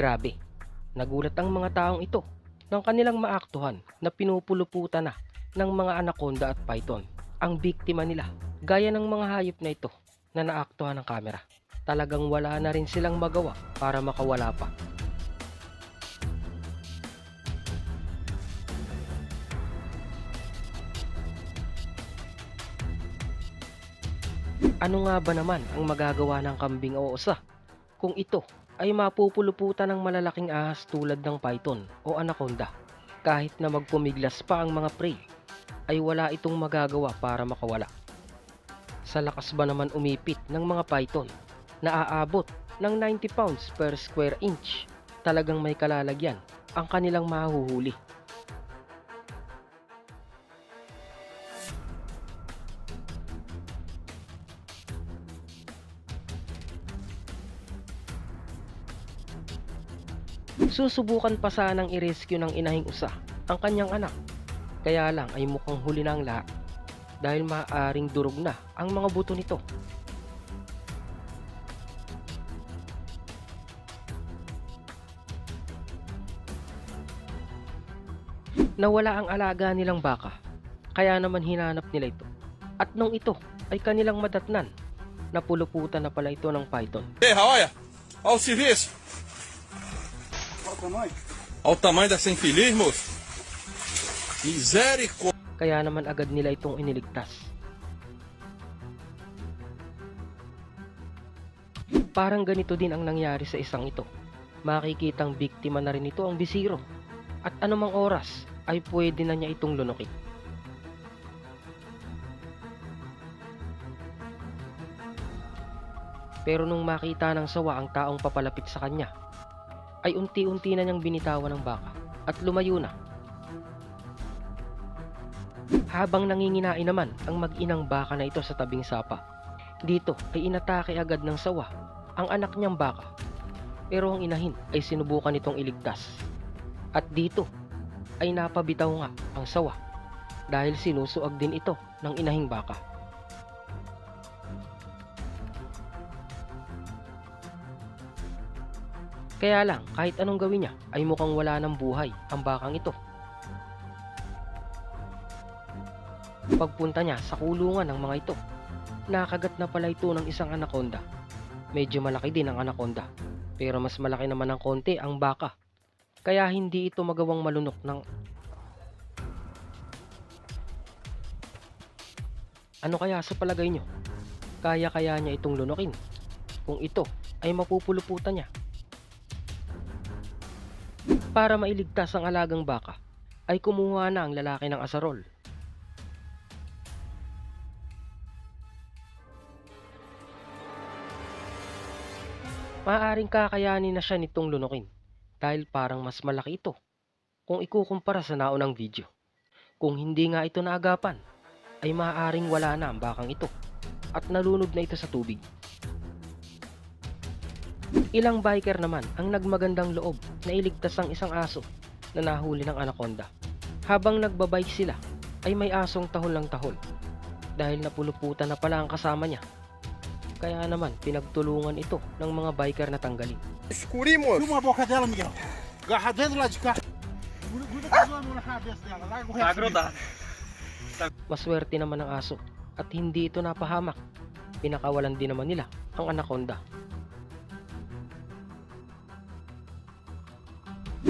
Grabe, nagulat ang mga taong ito nang kanilang maaktuhan na pinupuluputan na ng mga anaconda at python ang biktima nila gaya ng mga hayop na ito na naaktuhan ng kamera. Talagang wala na rin silang magawa para makawala pa. Ano nga ba naman ang magagawa ng kambing o osa kung ito ay mapupuluputan ng malalaking ahas tulad ng python o anaconda? Kahit na magpumiglas pa ang mga prey, ay wala itong magagawa para makawala. Sa lakas ba naman umipit ng mga python na aabot ng 90 pounds per square inch, talagang may kalalagyan ang kanilang mahuhuli. Susubukan pa sanang i-rescue ng inahing usa ang kanyang anak. Kaya lang ay mukhang huli na ang lahat dahil maaaring durog na ang mga buto nito. Nawala ang alaga nilang baka, kaya naman hinanap nila ito. At nung ito ay kanilang madatnan, napuluputan na pala ito ng python. Olha. Olha o serviço. Qual o tamanho? Olha o tamanho dessa infeliz, moço. Misericórdia. Kaya naman agad nila itong iniligtas. Parang ganito din ang nangyari sa isang ito. Makikitang biktima na rin ito ang bisiro. At anumang oras ay pwede na niya itong lunukin. Pero nung makita ng sawa ang taong papalapit sa kanya, ay unti-unti na niyang binitawan ng baka at lumayo na habang nanginginain naman ang mag-inang baka na ito sa tabing sapa. Dito ay inatake agad ng sawa ang anak niyang baka. Pero ang inahin ay sinubukan itong iligtas. At dito ay napabitaw nga ang sawa dahil sinusuag din ito ng inahing baka. Kaya lang kahit anong gawin niya ay mukhang wala ng buhay ang bakang ito Pagpunta niya sa kulungan ng mga ito, nakagat na pala ito ng isang anaconda. Medyo malaki din ang anaconda, pero mas malaki naman ng konti ang baka. Kaya hindi ito magawang malunok ng... Ano kaya sa palagay nyo? Kaya-kaya niya itong lunokin kung ito ay mapupuluputan niya. Para mailigtas ang alagang baka, ay kumuha na ang lalaki ng asarol Maaaring kakayanin na siya nitong lunukin dahil parang mas malaki ito kung ikukumpara sa naunang video. Kung hindi nga ito naagapan, ay maaaring wala na ang bakang ito at nalunod na ito sa tubig. Ilang biker naman ang nagmagandang loob na iligtas ang isang aso na nahuli ng anaconda. Habang nagbabike sila, ay may asong tahol ng tahol dahil napuluputan na pala ang kasama niya kaya naman, pinagtulungan ito ng mga biker na tanggalin. Escurinho, moço. Filma a boca dela, Miguel. Garra dentro lá de cá. Gruda gruda com as mãos na cabeça dela. Larga o resto. Maswerte naman ang aso at hindi ito napahamak. Pinakawalan din naman nila ang anaconda.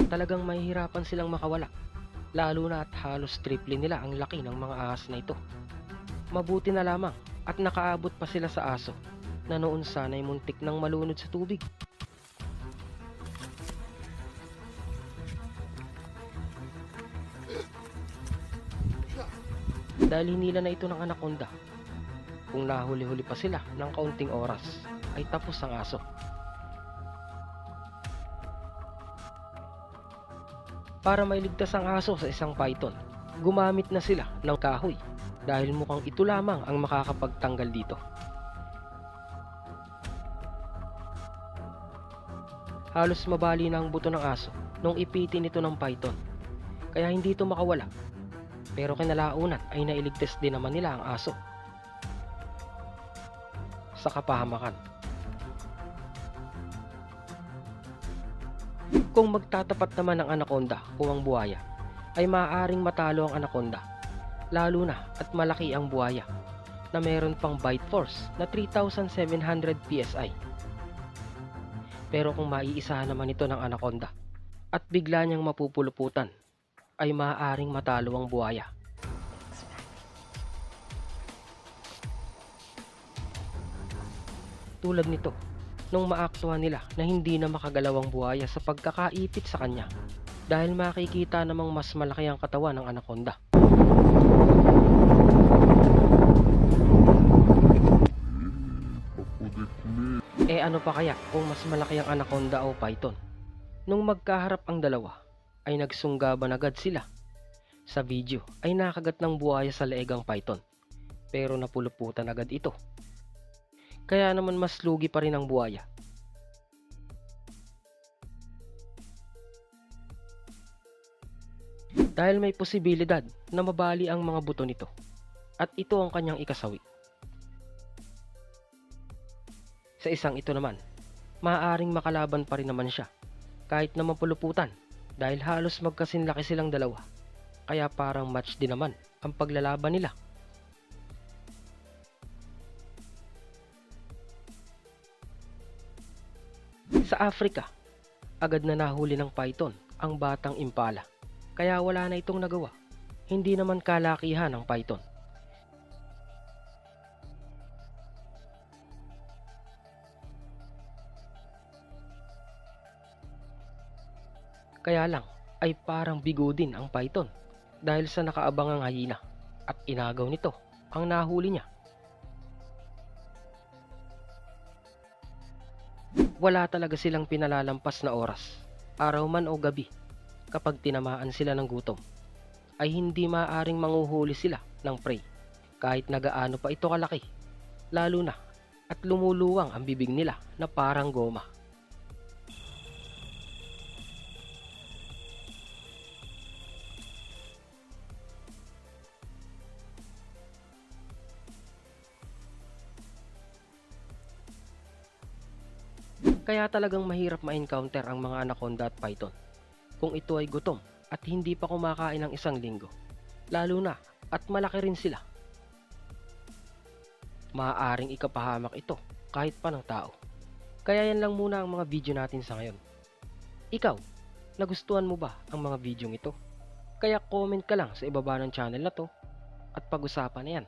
Talagang mahihirapan silang makawala. Lalo na at halos triple nila ang laki ng mga ahas na ito. Mabuti na lamang at nakaabot pa sila sa aso na noon sana'y muntik nang malunod sa tubig. Dahil hinila na ito ng anaconda. Kung nahuli-huli pa sila ng kaunting oras, ay tapos ang aso. Para mailigtas ang aso sa isang python, gumamit na sila ng kahoy dahil mukhang ito lamang ang makakapagtanggal dito. Halos mabali na ang buto ng aso nung ipitin ito ng python. Kaya hindi ito makawala. Pero kinalaunan ay nailigtas din naman nila ang aso. Sa kapahamakan. Kung magtatapat naman ang anaconda o ang buhaya, ay maaaring matalo ang anaconda. Lalo na at malaki ang buhaya na meron pang bite force na 3,700 PSI. Pero kung maiisahan naman ito ng anaconda at bigla niyang mapupuluputan, ay maaaring matalo ang buhaya. Tulad nito, nung maaktuhan nila na hindi na makagalaw ang buhaya sa pagkakaipit sa kanya dahil makikita namang mas malaki ang katawan ng anaconda. Eh ano pa kaya kung mas malaki ang anaconda o python? Nung magkaharap ang dalawa, ay nagsunggaban agad sila. Sa video ay nakagat ng buhaya sa leeg ang python, pero napuluputan agad ito. Kaya naman mas lugi pa rin ang buhaya. Dahil may posibilidad na mabali ang mga buto nito at ito ang kanyang ikasawi. Sa isang ito naman, maaaring makalaban pa rin naman siya kahit na mapuluputan dahil halos magkasinlaki silang dalawa. Kaya parang match din naman ang paglalaban nila. Sa Africa, agad na nahuli ng python ang batang impala. Kaya wala na itong nagawa. Hindi naman kalakihan ng python. Kaya lang ay parang bigo din ang python dahil sa nakaabangang hyena at inagaw nito ang nahuli niya. Wala talaga silang pinalalampas na oras, araw man o gabi, kapag tinamaan sila ng gutom, ay hindi maaaring manguhuli sila ng prey kahit nagaano pa ito kalaki, lalo na at lumuluwang ang bibig nila na parang goma. Kaya talagang mahirap ma-encounter ang mga anaconda at python kung ito ay gutom at hindi pa kumakain ng isang linggo. Lalo na at malaki rin sila. Maaaring ikapahamak ito kahit pa ng tao. Kaya yan lang muna ang mga video natin sa ngayon. Ikaw, nagustuhan mo ba ang mga video ito? Kaya comment ka lang sa ibaba ng channel na to at pag-usapan na yan.